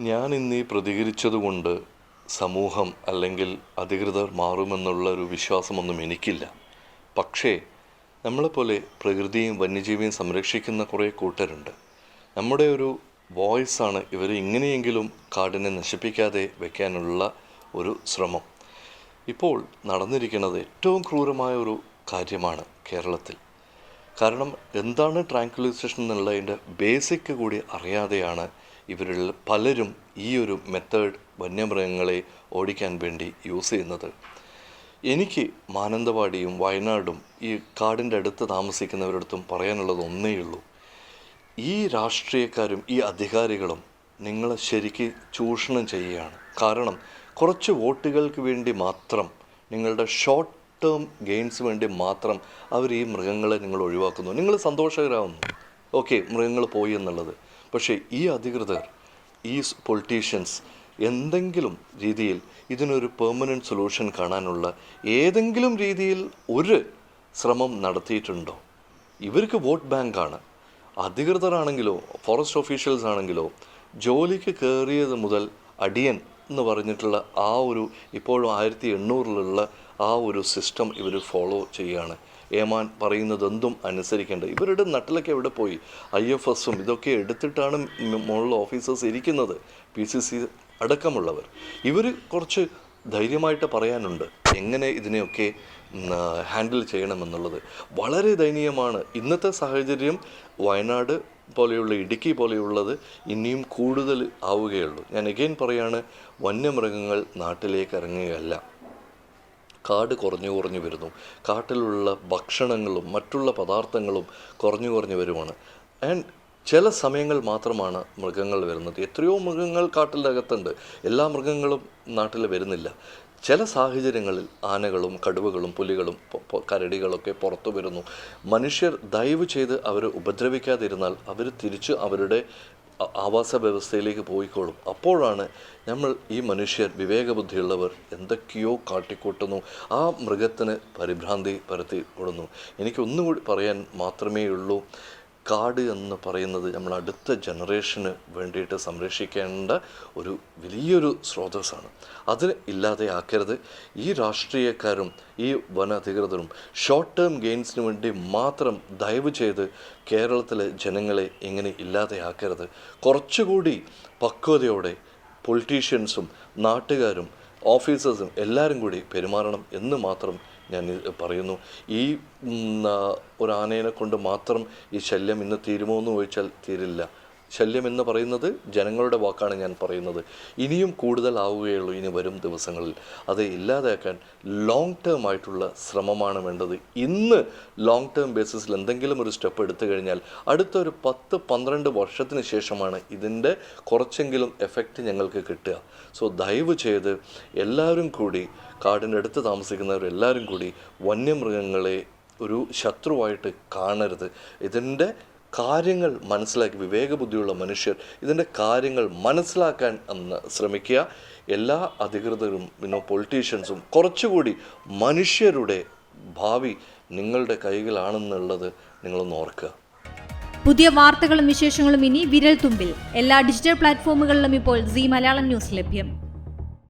ഞാൻ ഇന്ന് ഈ പ്രതികരിച്ചതുകൊണ്ട് സമൂഹം അല്ലെങ്കിൽ അധികൃതർ മാറുമെന്നുള്ള ഒരു വിശ്വാസമൊന്നും എനിക്കില്ല. പക്ഷേ നമ്മളെപ്പോലെ പ്രകൃതിയും വന്യജീവിയും സംരക്ഷിക്കുന്ന കുറേ കൂട്ടരുണ്ട്. നമ്മുടെ ഒരു വോയിസാണ് ഇവർ ഇങ്ങനെയെങ്കിലും കാടിനെ നശിപ്പിക്കാതെ വയ്ക്കാനുള്ള ഒരു ശ്രമം. ഇപ്പോൾ നടന്നിരിക്കുന്നത് ഏറ്റവും ക്രൂരമായ ഒരു കാര്യമാണ് കേരളത്തിൽ. കാരണം എന്താണ് ട്രാങ്കുലൈസേഷൻ എന്നുള്ളതിന്റെ ബേസിക് കൂടി അറിയാതെയാണ് ഇവരിൽ പലരും ഈ ഒരു മെത്തേഡ് വന്യമൃഗങ്ങളെ ഓടിക്കാൻ വേണ്ടി യൂസ് ചെയ്യുന്നത്. എനിക്ക് മാനന്തവാടിയും വയനാടും ഈ കാടിന്റെ അടുത്ത് താമസിക്കുന്നവരടുത്തും പറയാനുള്ളത് ഒന്നേയുള്ളൂ ഈ രാഷ്ട്രീയക്കാരും ഈ അധികാരികളും നിങ്ങളെ ശരിക്ക് ചൂഷണം ചെയ്യുകയാണ്. കാരണം കുറച്ച് വോട്ടുകൾക്ക് വേണ്ടി മാത്രം നിങ്ങളുടെ ഷോർട്ട് ടേം ഗെയിൻസ് വേണ്ടി മാത്രം അവർ ഈ മൃഗങ്ങളെ നിങ്ങൾ ഒഴിവാക്കുന്നു. നിങ്ങൾ സന്തോഷകരാകുന്നു ഓക്കെ മൃഗങ്ങൾ പോയി എന്നുള്ളത്. പക്ഷേ ഈ അധികൃതർ ഈ പൊളിറ്റീഷ്യൻസ് എന്തെങ്കിലും രീതിയിൽ ഇതിനൊരു പെർമനന്റ് സൊല്യൂഷൻ കാണാനുള്ള ഏതെങ്കിലും രീതിയിൽ ഒരു ശ്രമം നടത്തിയിട്ടുണ്ടോ? ഇവർക്ക് വോട്ട് ബാങ്കാണ് അധികൃതരാണെങ്കിലോ ഫോറസ്റ്റ് ഓഫീഷ്യൽസ് ആണെങ്കിലോ ജോലിക്ക് കയറിയത് മുതൽ അടിയൻ എന്ന് പറഞ്ഞിട്ടുള്ള ആ ഒരു ഇപ്പോഴും ആയിരത്തി എണ്ണൂറിലുള്ള ആ ഒരു സിസ്റ്റം ഇവർ ഫോളോ ചെയ്യുകയാണ്. ഏമാൻ പറയുന്നത് എന്തും അനുസരിക്കേണ്ടത് ഇവരുടെ നട്ടിലൊക്കെ എവിടെ പോയി? ഐ എഫ് എസും ഇതൊക്കെ എടുത്തിട്ടാണ് മുകളിൽ ഓഫീസേഴ്സ് ഇരിക്കുന്നത്. പി സി സി അടക്കമുള്ളവർ. ഇവർ കുറച്ച് ധൈര്യമായിട്ട് പറയാനുണ്ട് എങ്ങനെ ഇതിനെയൊക്കെ ഹാൻഡിൽ ചെയ്യണമെന്നുള്ളത്. വളരെ ദയനീയമാണ്. ഇന്നത്തെ സാഹചര്യം വയനാട് പോലെയുള്ള ഇടുക്കി പോലെയുള്ളത് ഇനിയും കൂടുതൽ ആവുകയുള്ളൂ. ഞാൻ എഗെയിൻ പറയാണ് വന്യമൃഗങ്ങൾ നാട്ടിലേക്ക് ഇറങ്ങുകയല്ല. കാട് കുറഞ്ഞു കുറഞ്ഞു വരുന്നു. കാട്ടിലുള്ള ഭക്ഷണങ്ങളും മറ്റുള്ള പദാർത്ഥങ്ങളും കുറഞ്ഞു കുറഞ്ഞു വരുവാണ്. ആൻഡ് ചില സമയങ്ങൾ മാത്രമാണ് മൃഗങ്ങൾ വരുന്നത്. എത്രയോ മൃഗങ്ങൾ കാട്ടിലകത്തുണ്ട്. എല്ലാ മൃഗങ്ങളും നാട്ടിൽ വരുന്നില്ല. ചില സാഹചര്യങ്ങളിൽ ആനകളും കടുവകളും പുലികളും കരടികളൊക്കെ പുറത്തു വരുന്നു. മനുഷ്യർ ദയവ് ചെയ്ത് അവരെ ഉപദ്രവിക്കാതിരുന്നാൽ അവർ തിരിച്ച് അവരുടെ ആവാസ വ്യവസ്ഥയിലേക്ക് പോയിക്കോളും. അപ്പോഴാണ് നമ്മൾ ഈ മനുഷ്യർ വിവേകബുദ്ധിയുള്ളവർ എന്തൊക്കെയോ കാട്ടിക്കൂട്ടുന്നു. ആ മൃഗത്തിന് പരിഭ്രാന്തി പരത്തി കൊടുന്നു എനിക്കൊന്നുകൂടി പറയാൻ മാത്രമേ ഉള്ളൂ കാട് എന്ന് പറയുന്നത് നമ്മൾ അടുത്ത ജനറേഷന് വേണ്ടിയിട്ട് സംരക്ഷിക്കേണ്ട ഒരു വലിയൊരു സ്രോതസ്സാണ്. അത് ഇല്ലാതെയാക്കരുത് ഈ രാഷ്ട്രീയക്കാരും ഈ വന അധികൃതരും ഷോർട്ട് ടേം ഗെയിൻസിന് വേണ്ടി മാത്രം ദയവ് ചെയ്ത് കേരളത്തിലെ ജനങ്ങളെ ഇങ്ങനെ ഇല്ലാതെയാക്കരുത് കുറച്ചുകൂടി പക്വതയോടെ പൊളിറ്റീഷ്യൻസും നാട്ടുകാരും ഓഫീസേഴ്സും എല്ലാവരും കൂടി പെരുമാറണം എന്ന് മാത്രം ഞാൻ പറയുന്നു. ഈ ഒരു ആനേനെ കൊണ്ട് മാത്രം ഈ ശല്യം ഇന്ന് തീരുമോ എന്ന് ചോദിച്ചാൽ തീരില്ല. ശല്യം എന്ന് പറയുന്നത് ജനങ്ങളുടെ വാക്കാണ് ഞാൻ പറയുന്നത്. ഇനിയും കൂടുതലാവുകയുള്ളൂ ഇനി വരും ദിവസങ്ങളിൽ. അത് ഇല്ലാതാക്കാൻ ലോങ് ടേം ആയിട്ടുള്ള ശ്രമമാണ് വേണ്ടത്. ഇന്ന് ലോങ് ടേം ബേസിസിൽ എന്തെങ്കിലും ഒരു സ്റ്റെപ്പ് എടുത്തു കഴിഞ്ഞാൽ അടുത്ത ഒരു പത്ത് പന്ത്രണ്ട് വർഷത്തിന് ശേഷമാണ് ഇതിന്റെ കുറച്ചെങ്കിലും എഫക്റ്റ് ഞങ്ങൾക്ക് കിട്ടുക. സോ ദയവ് ചെയ്ത് എല്ലാവരും കൂടി കാടിന്റെ അടുത്ത് താമസിക്കുന്നവരെല്ലാവരും കൂടി വന്യമൃഗങ്ങളെ ഒരു ശത്രുവായിട്ട് കാണരുത്. ഇതിന്റെ കാര്യങ്ങൾ മനസ്സിലാക്കി വിവേകബുദ്ധിയുള്ള മനുഷ്യർ ഇതിന്റെ കാര്യങ്ങൾ മനസ്സിലാക്കാൻ എന്ന് ശ്രമിക്കുക. എല്ലാ അധികൃതരും പിന്നെ പൊളിറ്റീഷ്യൻസും കുറച്ചുകൂടി മനുഷ്യരുടെ ഭാവി നിങ്ങളുടെ കൈകളാണെന്നുള്ളത് നിങ്ങളൊന്ന് ഓർക്കുക. പുതിയ വാർത്തകളും വിശേഷങ്ങളും ഇനി വിരൽ തുമ്പിൽ എല്ലാ ഡിജിറ്റൽ പ്ലാറ്റ്ഫോമുകളിലും ഇപ്പോൾ സി മലയാളം ന്യൂസ് ലഭ്യം.